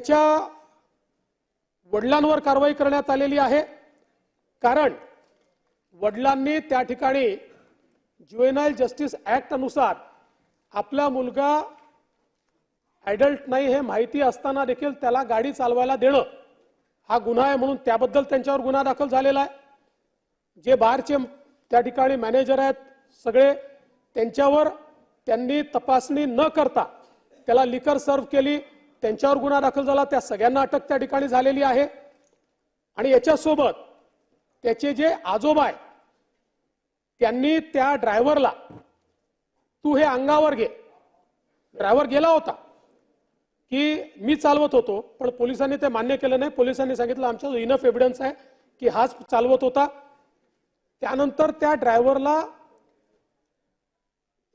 त्याच्या वडिलांवर कारवाई करण्यात आलेली आहे. कारण वडिलांनी त्या ठिकाणी ज्युएनाईल जस्टिस ऍक्ट अनुसार आपला मुलगा ऍडल्ट नाही हे माहिती असताना देखील त्याला गाडी चालवायला देणं हा गुन्हा आहे म्हणून त्याबद्दल त्यांच्यावर गुन्हा दाखल झालेला आहे. जे बाहेरचे त्या ठिकाणी मॅनेजर आहेत सगळे त्यांच्यावर त्यांनी तपासणी न करता त्याला लिकर सर्व्ह केली. त्यांच्यावर गुन्हा दाखल झाला त्या सगळ्यांना अटक त्या ठिकाणी झालेली आहे. आणि याच्यासोबत त्याचे जे आजोबा आहे त्यांनी त्या ड्रायव्हरला तू हे अंगावर घे. ड्रायव्हर गेला होता की मी चालवत होतो पण पोलिसांनी ते मान्य केलं नाही. पोलिसांनी सांगितलं आमच्या इनफ एव्हिडन्स आहे की हाच चालवत होता. त्यानंतर त्या ड्रायव्हरला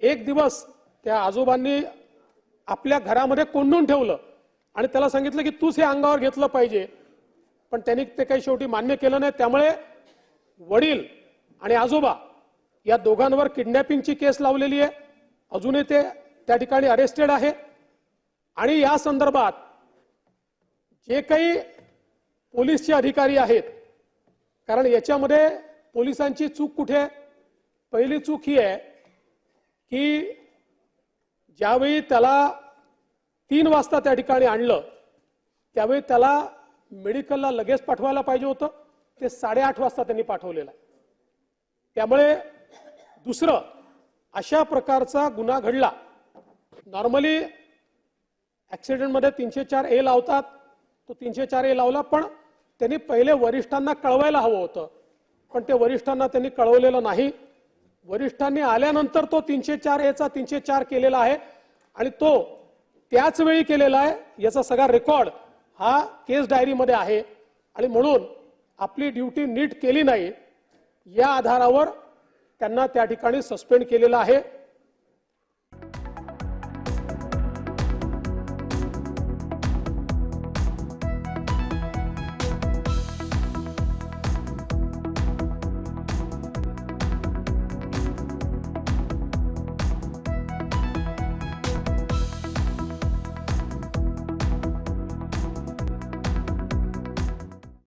एक दिवस त्या आजोबांनी आपल्या घरामध्ये कोंडून ठेवलं. आणि त्याला सांगितलं की तूच हे अंगावर घेतलं पाहिजे. पण त्यांनी ते काही शेवटी मान्य केलं नाही. त्यामुळे वडील आणि आजोबा या दोघांवर किडनॅपिंगची केस लावलेली आहे. अजूनही ते त्या ठिकाणी अरेस्टेड आहे. आणि या संदर्भात जे काही पोलीसचे अधिकारी आहेत कारण याच्यामध्ये पोलिसांची चूक कुठे आहे? पहिली चूक ही आहे की ज्यावेळी त्याला तीन वाजता त्या ठिकाणी आणलं त्यावेळी त्याला मेडिकलला लगेच पाठवायला पाहिजे होतं. ते साडेआठ वाजता त्यांनी पाठवलेलं आहे. त्यामुळे दुसरं अशा प्रकारचा गुन्हा घडला. नॉर्मली ॲक्सिडेंटमध्ये तीनशे चार ए लावतात तो तीनशे चार ए लावला पण त्यांनी पहिले वरिष्ठांना कळवायला हवं होतं. पण ते वरिष्ठांना त्यांनी कळवलेलं नाही. वरिष्ठांनी आल्यानंतर तो तीनशे चार एचा तीनशे चार केलेला आहे आणि तो त्याच वेळी केलेला आहे याचा सगळा रेकॉर्ड हा केस डायरीमध्ये आहे. आणि म्हणून आपली ड्युटी नीट केली नाही या आधारावर त्यांना त्या ठिकाणी सस्पेंड केलेलं आहे.